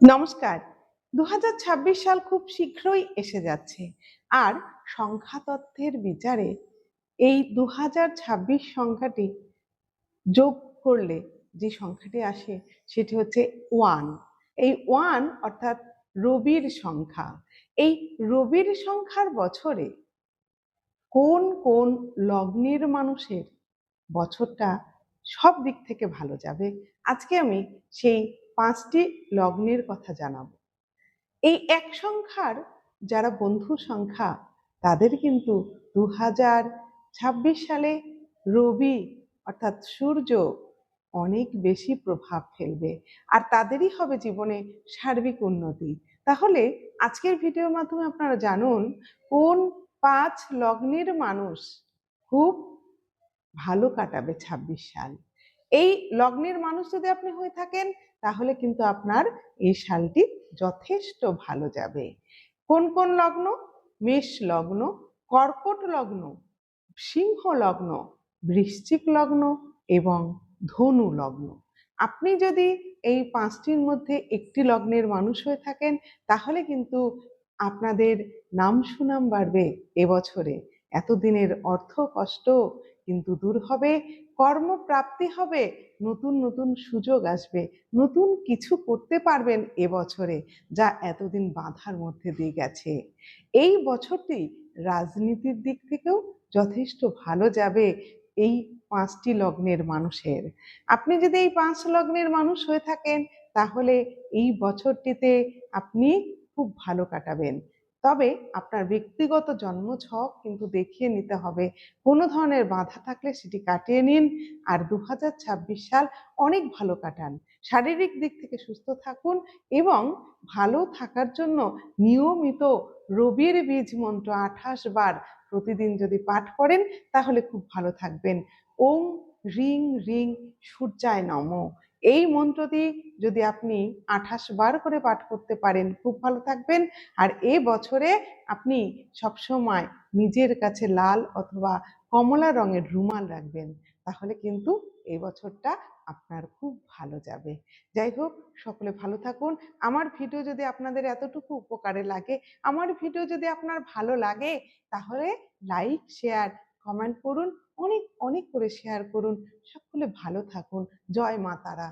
নমস্কার। দু হাজার ছাব্বিশ সাল খুব শীঘ্রই এসে যাচ্ছে। আর সংখ্যা তথ্যের বিচারে এই দু হাজার ছাব্বিশ সংখ্যাটি যোগ করলে যে সংখ্যাটি আসে, সেটি হচ্ছে ওয়ান। এই ওয়ান অর্থাৎ রবির সংখ্যা। এই রবির সংখ্যার বছরে কোন কোন লগ্নের মানুষের বছরটা সব দিক থেকে ভালো যাবে? আজকে আমি সেই পাঁচটি লগ্নের কথা জানাব। এই এক সংখ্যার যারা বন্ধু সংখ্যা, তাদের কিন্তু দু হাজার ছাব্বিশ সালে রবি অর্থাৎ সূর্য অনেক বেশি প্রভাব ফেলবে আর তাদেরই হবে জীবনে সার্বিক উন্নতি। তাহলে আজকের ভিডিওর মাধ্যমে আপনারা জানুন, কোন পাঁচ লগ্নের মানুষ খুব ভালো কাটাবে ছাব্বিশ সাল? এই লগ্নের মানুষ যদি আপনি হয়ে থাকেন, তাহলে কিন্তু আপনার এই সালটি যথেষ্ট ভালো যাবে। কোন কোন লগ্ন? মেষ লগ্ন, কর্কট লগ্ন, সিংহ লগ্ন, বৃশ্চিক লগ্ন এবং ধনু লগ্ন। আপনি যদি এই পাঁচটির মধ্যে একটি লগ্নের মানুষ হয়ে থাকেন, তাহলে কিন্তু আপনাদের নাম সুনাম বাড়বে এবছরে এতদিনের অর্থ কষ্ট কিন্তু দূর হবে, কর্মপ্রাপ্তি হবে, নতুন নতুন সুযোগ আসবে, নতুন কিছু করতে পারবেন এবছরে যা এতদিন বাধার মধ্যে দিয়ে গেছে। এই বছরটি রাজনীতির দিক থেকেও যথেষ্ট ভালো যাবে এই পাঁচটি লগ্নের মানুষের। আপনি যদি এই পাঁচ লগ্নের মানুষ হয়ে থাকেন, তাহলে এই বছরটিতে আপনি খুব ভালো কাটাবেন। তবে আপনার ব্যক্তিগত জন্ম ছক কিন্তু দেখিয়ে নিতে হবে। কোনো ধরনের বাধা থাকলে সেটি কাটিয়ে নিন। আর দু হাজার ছাব্বিশ সাল অনেক ভালো কাটান। শারীরিক দিক থেকে সুস্থ থাকুন এবং ভালো থাকার জন্য নিয়মিত রবির বীজ মন্ত্র আঠাশ বার প্রতিদিন যদি পাঠ করেন, তাহলে খুব ভালো থাকবেন। ওং রিং রিং সূর্যায় নম। এই মন্ত্রটি যদি আপনি আঠাশ বার করে পাঠ করতে পারেন, খুব ভালো থাকবেন। আর এ বছরে আপনি সবসময় নিজের কাছে লাল অথবা কমলা রঙের রুমাল রাখবেন, তাহলে কিন্তু এই বছরটা আপনার খুব ভালো যাবে। যাই হোক, সকলে ভালো থাকুন। আমার ভিডিও যদি আপনাদের এতটুকু উপকারে লাগে, আমার ভিডিও যদি আপনার ভালো লাগে, তাহলে লাইক, শেয়ার, কমেন্ট করুন। অনেক অনেক করে শেয়ার করুন। সকলে ভালো থাকুন। জয় মা তারা।